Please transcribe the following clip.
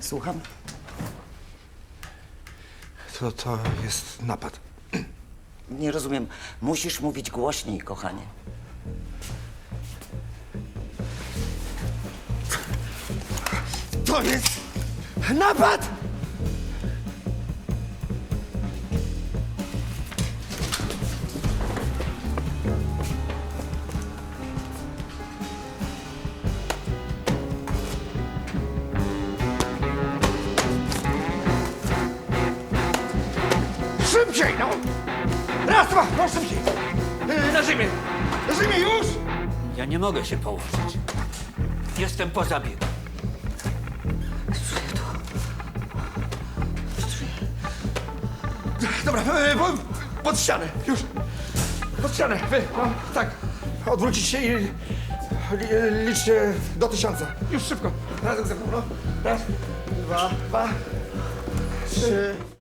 Słucham? To, to jest napad. Nie rozumiem. Musisz mówić głośniej, kochanie. To jest napad! Szybciej, no! Raz, dwa, no szybciej! Yy, Na ziemię! Na ziemię już! Ja nie mogę się położyć. Jestem po zabiegu. Dobra, e, po, pod ścianę, już. Pod ścianę, wy, no, tak. Odwrócić się i li, liczcie do tysiąca. Już szybko. Razem ze mną, no. Raz, dwa, dwa, trzy.